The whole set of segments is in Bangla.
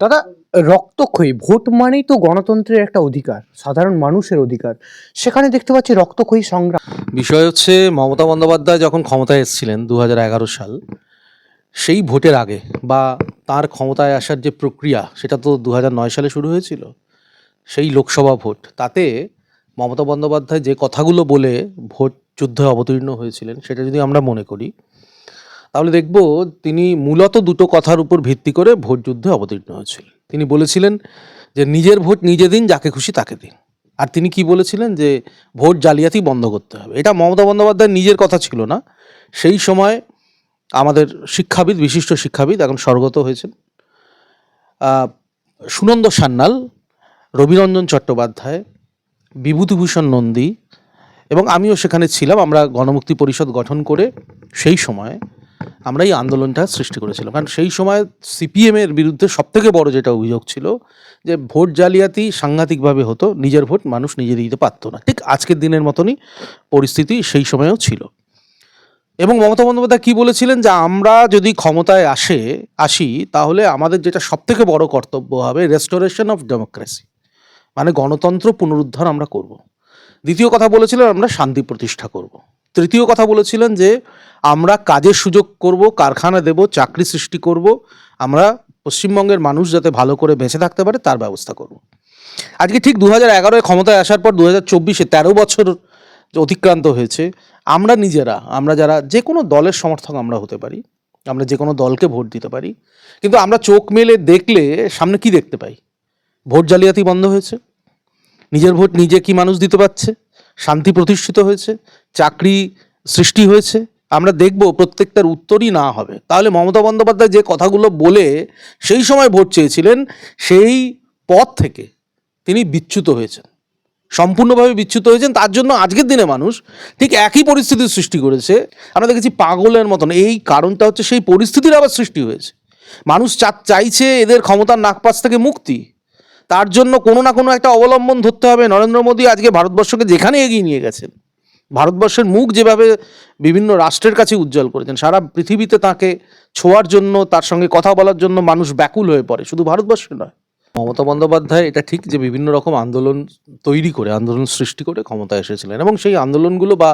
দাদা, রক্তক্ষয়ী ভোট মানেই তো গণতন্ত্রের একটা অধিকার, সাধারণ মানুষের অধিকার। সেখানে দেখতে পাচ্ছি রক্তক্ষয়ী সংগ্রাম। বিষয় হচ্ছে, মমতা বন্দ্যোপাধ্যায় যখন ক্ষমতায় এসেছিলেন দু হাজার এগারো সাল, সেই ভোটের আগে বা তার ক্ষমতায় আসার যে প্রক্রিয়া, সেটা তো দু হাজার নয় সালে শুরু হয়েছিল, সেই লোকসভা ভোট। তাতে মমতা বন্দ্যোপাধ্যায় যে কথাগুলো বলে ভোট যুদ্ধে অবতীর্ণ হয়েছিলেন, সেটা যদি আমরা মনে করি তাহলে দেখব তিনি মূলত দুটো কথার উপর ভিত্তি করে ভোট যুদ্ধে অবতীর্ণ হয়েছিলেন। তিনি বলেছিলেন যে, নিজের ভোট নিজে দিন, যাকে খুশি তাকে দিন। আর তিনি কি বলেছিলেন যে, ভোট জালিয়াতি বন্ধ করতে হবে। এটা মমতা বন্দ্যোপাধ্যায়ের নিজের কথা ছিল না। সেই সময় আমাদের শিক্ষাবিদ, বিশিষ্ট শিক্ষাবিদ এখন স্বর্গত হয়েছেন সুনন্দ সান্যাল রবিরঞ্জন চট্টোপাধ্যায়, বিভূতিভূষণ নন্দী এবং আমিও সেখানে ছিলাম। আমরা গণমুক্তি পরিষদ গঠন করে সেই সময় আমরা এই আন্দোলনটা সৃষ্টি করেছিলাম। কারণ সেই সময় সিপিএমের বিরুদ্ধে সবথেকে বড় যেটা অভিযোগ ছিল যে ভোট জালিয়াতি সাংঘাতিকভাবে হতো, নিজের ভোট মানুষ নিজে দিতে পারতো না। ঠিক আজকের দিনের মতনই পরিস্থিতি সেই সময়েও ছিল। এবং মমতা বন্দ্যোপাধ্যায় কী বলেছিলেন যে, আমরা যদি ক্ষমতায় আসে, আসি, তাহলে আমাদের যেটা সবথেকে বড় কর্তব্য হবে রেস্টোরেশন অফ ডেমোক্রেসি মানে গণতন্ত্র পুনরুদ্ধার আমরা করব। দ্বিতীয় কথা বলেছিলেন, আমরা শান্তি প্রতিষ্ঠা করব। তৃতীয় কথা বলেছিলেন যে, আমরা কাজের সুযোগ করব, কারখানা দেব, চাকরি সৃষ্টি করব, আমরা পশ্চিমবঙ্গের মানুষ যাতে ভালো করে বেঁচে থাকতে পারে, তার ব্যবস্থা করব। আজকে ঠিক দু হাজার এগারোয় ক্ষমতায় আসার পর দু হাজার চব্বিশে তেরো বছর অতিক্রান্ত হয়েছে, আমরা নিজেরা, আমরা যারা যে কোনো দলের সমর্থক আমরা হতে পারি, আমরা যে কোনো দলকে ভোট দিতে পারি, কিন্তু আমরা চোখ মেলে দেখলে সামনে কি দেখতে পাই? ভোট জালিয়াতি বন্ধ হয়েছে। নিজের ভোট নিজে কি মানুষ দিতে পারছে? শান্তি প্রতিষ্ঠিত হয়েছে, চাকরি সৃষ্টি হয়েছে, আমরা দেখব প্রত্যেকটার উত্তরই না হবে। তাহলে মমতা বন্দ্যোপাধ্যায় যে কথাগুলো বলে সেই সময় ভোট চেয়েছিলেন, সেই পথ থেকে তিনি বিচ্যুত হয়েছেন। সম্পূর্ণভাবে বিচ্যুত হয়েছেন, তার জন্য আজকের দিনে মানুষ ঠিক একই পরিস্থিতির সৃষ্টি করেছে। আমরা দেখেছি পাগলের মতন, এই কারণটা হচ্ছে সেই পরিস্থিতির আবার সৃষ্টি হয়েছে। মানুষ চাইছে এদের ক্ষমতার নাকপাশ থেকে মুক্তি। তার জন্য কোনো না কোনো একটা অবলম্বন ধরতে হবে। নরেন্দ্র মোদী আজকে ভারতবর্ষকে যেখানে এগিয়ে নিয়ে গেছেন, ভারতবর্ষের মুখ যেভাবে বিভিন্ন রাষ্ট্রের কাছে উজ্জ্বল করেছেন, সারা পৃথিবীতে তাকে ছোঁয়ার জন্য, তার সঙ্গে কথা বলার জন্য মানুষ ব্যাকুল হয়ে পড়ে। শুধু ভারতবর্ষে নয় মমতা বন্দ্যোপাধ্যায়, এটা ঠিক যে বিভিন্ন রকম আন্দোলন তৈরি করে, আন্দোলন সৃষ্টি করে ক্ষমতায় এসেছিলেন এবং সেই আন্দোলনগুলো বা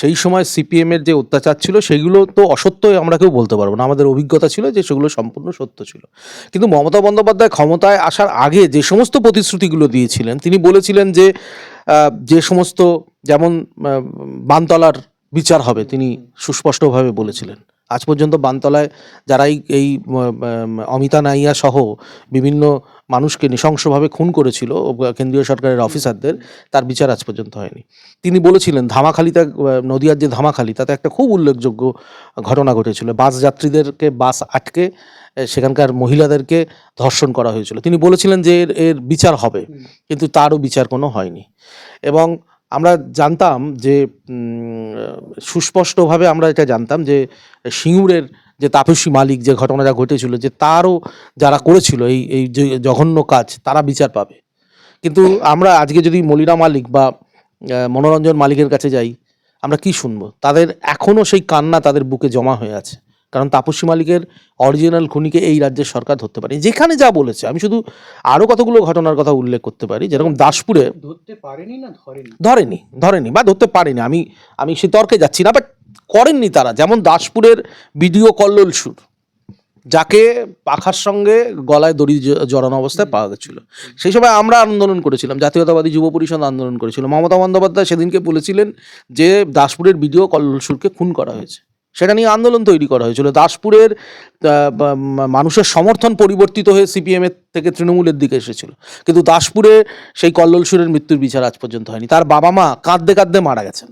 সেই সময় সিপিএমের যে অত্যাচার ছিল, সেগুলো তো অসত্য আমরা কেউ বলতে পারব না। আমাদের অভিজ্ঞতা ছিল যে সেগুলো সম্পূর্ণ সত্য ছিল। কিন্তু মমতা বন্দ্যোপাধ্যায় ক্ষমতায় আসার আগে যে সমস্ত প্রতিশ্রুতিগুলো দিয়েছিলেন, তিনি বলেছিলেন যে যে সমস্ত যেমন বানতলার বিচার হবে, তিনি সুস্পষ্টভাবে বলেছিলেন। আজ পর্যন্ত বানতলায় যারা এই অমিতা নাইয়া সহ বিভিন্ন মানুষকে নৃশংসভাবে খুন করেছিল কেন্দ্রীয় সরকারের অফিসারদের তার বিচার আজ পর্যন্ত হয়নি। তিনি বলেছিলেন ধামাখালিতে নদিয়ার যে ধামাখালি তাতে একটা খুব উল্লেখযোগ্য ঘটনা ঘটেছিল। বাস যাত্রীদেরকে বাস আটকে সেখানকার মহিলাদেরকে ধর্ষণ করা হয়েছিল। তিনি বলেছিলেন যে এর এর বিচার হবে কিন্তু তারও বিচার কোনো হয়নি। এবং আমরা জানতাম যে সুস্পষ্টভাবে আমরা এটা জানতাম যে, সিঙ্গুরের যে তাপসী মালিক যে ঘটনাটা ঘটেছিল, যে তারও যারা করেছিল এই এই যে জঘন্য কাজ, তারা বিচার পাবে। কিন্তু আমরা আজকে যদি মলিনা মালিক বা মনোরঞ্জন মালিকের কাছে যাই, আমরা কি শুনব? তাদের এখনও সেই কান্না তাদের বুকে জমা হয়ে আছে। কারণ তাপসী মালিকের অরিজিনাল খুনিকে এই রাজ্যের সরকার ধরতে পারে। যেখানে যা বলেছে আমি শুধু আরও কতগুলো ঘটনার কথা উল্লেখ করতে পারি যেরকম দাসপুরে ধরতে পারেনি না ধরেনি? ধরেনি ধরেনি বা ধরতে পারেনি। আমি আমি সে তর্কে যাচ্ছি না বাট করেননি তারা। যেমন দাসপুরের বিডিও কল্লোল সুর যাকে পাখার সঙ্গে গলায় দড়ি জড়ানো অবস্থায় পাওয়া গেছিল। সেই সময় আমরা আন্দোলন করেছিলাম জাতীয়তাবাদী যুব পরিষদ আন্দোলন করেছিল। মমতা বন্দ্যোপাধ্যায় সেদিনকে বলেছিলেন যে দাসপুরের বিডিও কল্লোল সুরকে খুন করা হয়েছে। সেটা নিয়ে আন্দোলন তৈরি করা হয়েছিল। দাসপুরের মানুষের সমর্থন পরিবর্তিত হয়ে সিপিএমের থেকে তৃণমূলের দিকে এসেছিল। কিন্তু দাসপুরে সেই কল্লোল সুরের মৃত্যুর বিচার আজ পর্যন্ত হয়নি। তার বাবা মা কাঁদতে কাঁদতে মারা গেছেন।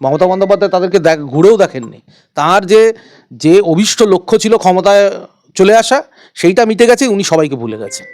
মমতা বন্দ্যোপাধ্যায় তাদেরকে দেখ, ঘুরেও দেখেননি। তার যে যে অভিষ্ট লক্ষ্য ছিল ক্ষমতায় চলে আসা, সেইটা মিটে গেছে, উনি সবাইকে ভুলে গেছেন।